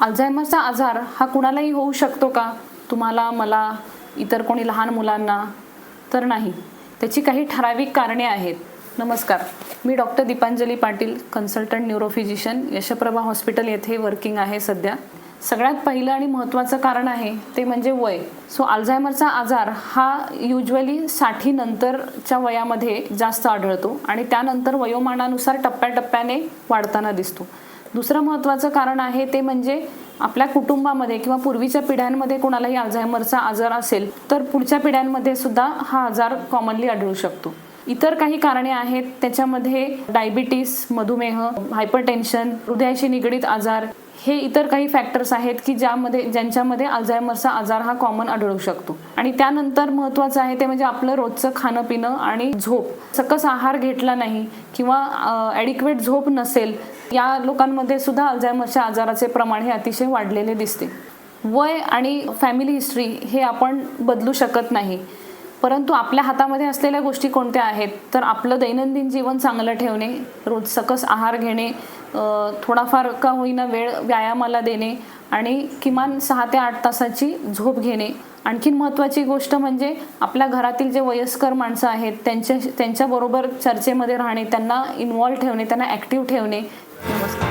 अल्झायमरचा आजार हा कुणालाही होऊ शकतो का? तुम्हाला मला इतर कोणी लहान मुलांना? तर नाही. त्याची काही ठराविक कारणे आहेत. नमस्कार. मी doctor Deepanjali Patil consultant neurophysician Yashprabha hospital येथे वर्किंग आहे सध्या. सगळ्यात पहिलं आणि महत्त्वाचं कारण आहे ते म्हणजे वय. सो अल्झायमरचा आजार हा युजली साठीनंतरच्या वयामध्ये जास्त आढळतो आणि त्यानंतर वयोमानानुसार टप्प्याटप्प्याने वाढताना दिसतो. दुसरं महत्त्वाचं कारण आहे ते म्हणजे आपल्या कुटुंबामध्ये किंवा पूर्वीच्या पिढ्यांमध्ये कोणालाही अल्झायमरचा आजार असेल तर पुढच्या पिढ्यांमध्ये सुद्धा हा आजार कॉमनली आढळू शकतो. इतर काही कारणे आहेत त्याच्यामध्ये डायबिटीस मधुमेह हायपरटेन्शन हृदयाशी निगडीत आजार हे इतर काही फॅक्टर्स आहेत की ज्यामध्ये ज्यांच्यामध्ये अल्झायमरचा आजार हा कॉमन आढळू शकतो. आणि त्यानंतर महत्त्वाचं आहे ते म्हणजे आपलं रोजचं खाणं पिणं आणि झोप. सकस आहार घेतला नाही किंवा ॲडिक्वेट झोप नसेल या लोकांमध्ये सुद्धा अल्झायमरच्या आजाराचे प्रमाण हे अतिशय वाढलेले दिसते. वय आणि फॅमिली हिस्ट्री हे आपण बदलू शकत नाही. परंतु आपल्या हातामध्ये असलेल्या गोष्टी कोणत्या आहेत? तर आपलं दैनंदिन जीवन चांगलं ठेवणे रोज सकस आहार घेणे थोडाफार का होईना वेळ व्यायामाला देणे आणि किमान सहा ते आठ तासाची झोप घेणे आणखीन महत्त्वाची गोष्ट म्हणजे आपल्या घरातील जे वयस्कर माणसं आहेत त्यांच्या त्यांच्याबरोबर चर्चेमध्ये राहणे त्यांना इन्वॉल्व ठेवणे त्यांना ॲक्टिव्ह ठेवणे. नमस्कार.